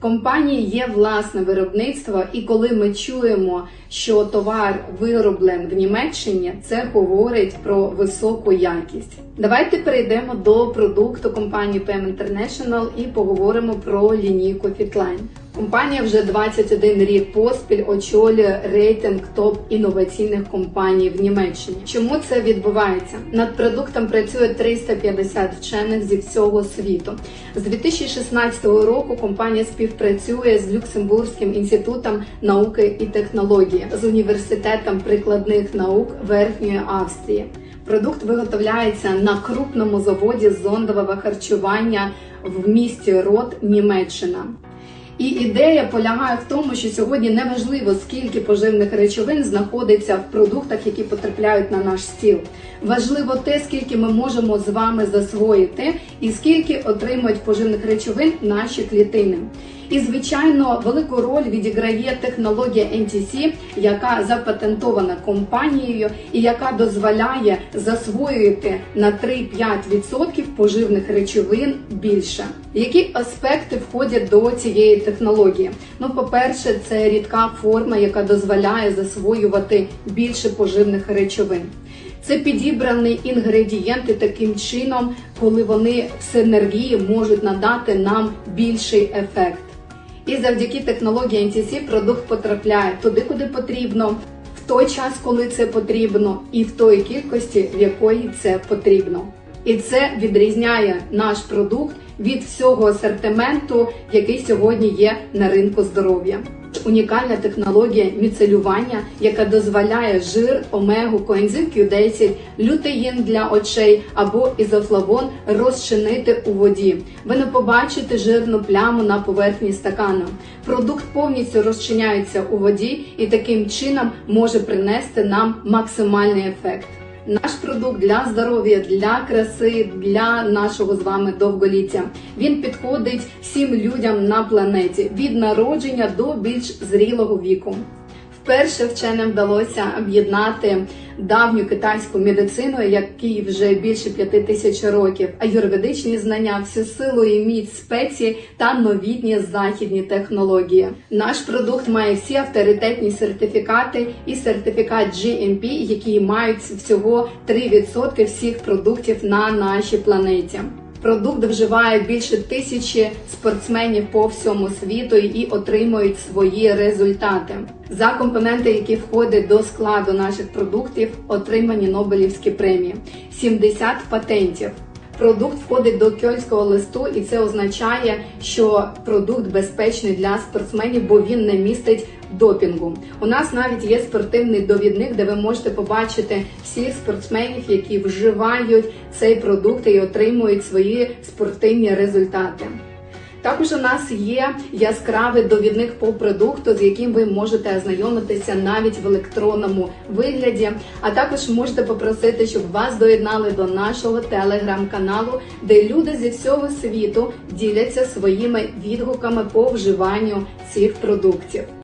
Компанії є власне виробництво, і коли ми чуємо, що товар вироблен в Німеччині, це говорить про високу якість. Давайте перейдемо до продукту компанії PM International і поговоримо про лінійку Fitline. Компанія вже 21 рік поспіль очолює рейтинг топ інноваційних компаній в Німеччині. Чому це відбувається? Над продуктом працює 350 вчених зі всього світу. З 2016 року компанія співпрацює з Люксембурзьким інститутом науки і технології з університетом прикладних наук Верхньої Австрії. Продукт виготовляється на крупному заводі зондового харчування в місті Рот, Німеччина. І ідея полягає в тому, що сьогодні неважливо, скільки поживних речовин знаходиться в продуктах, які потрапляють на наш стіл. Важливо те, скільки ми можемо з вами засвоїти, і скільки отримують поживних речовин наші клітини. І, звичайно, велику роль відіграє технологія NTC, яка запатентована компанією і яка дозволяє засвоювати на 3-5% поживних речовин більше. Які аспекти входять до цієї технології? Ну, по-перше, це рідка форма, яка дозволяє засвоювати більше поживних речовин. Це підібрані інгредієнти таким чином, коли вони в синергії можуть надати нам більший ефект. І завдяки технології NTC продукт потрапляє туди, куди потрібно, в той час, коли це потрібно, і в той кількості, в якої це потрібно. І це відрізняє наш продукт від всього асортименту, який сьогодні є на ринку здоров'я. Унікальна технологія міцелювання, яка дозволяє жир, омегу, коензим Q10, лютеїн для очей або ізофлавон розчинити у воді. Ви не побачите жирну пляму на поверхні стакана. Продукт повністю розчиняється у воді і таким чином може принести нам максимальний ефект. Наш продукт для здоров'я, для краси, для нашого з вами довголіття. Він підходить всім людям на планеті від народження до більш зрілого віку. Вперше вченим вдалося об'єднати давню китайську медицину, якій вже більше п'яти тисяч років, аюрведичні знання, всю силу і міць спеції та новітні західні технології. Наш продукт має всі авторитетні сертифікати і сертифікат GMP, які мають всього 3% всіх продуктів на нашій планеті. Продукт вживає більше тисячі спортсменів по всьому світу і отримують свої результати. За компоненти, які входять до складу наших продуктів, отримані Нобелівські премії, 70 патентів. Продукт входить до кьольського листу, і це означає, що продукт безпечний для спортсменів, бо він не містить допінгу. У нас навіть є спортивний довідник, де ви можете побачити всіх спортсменів, які вживають цей продукт і отримують свої спортивні результати. Також у нас є яскравий довідник по продукту, з яким ви можете ознайомитися навіть в електронному вигляді. А також можете попросити, щоб вас доєднали до нашого телеграм-каналу, де люди зі всього світу діляться своїми відгуками по вживанню цих продуктів.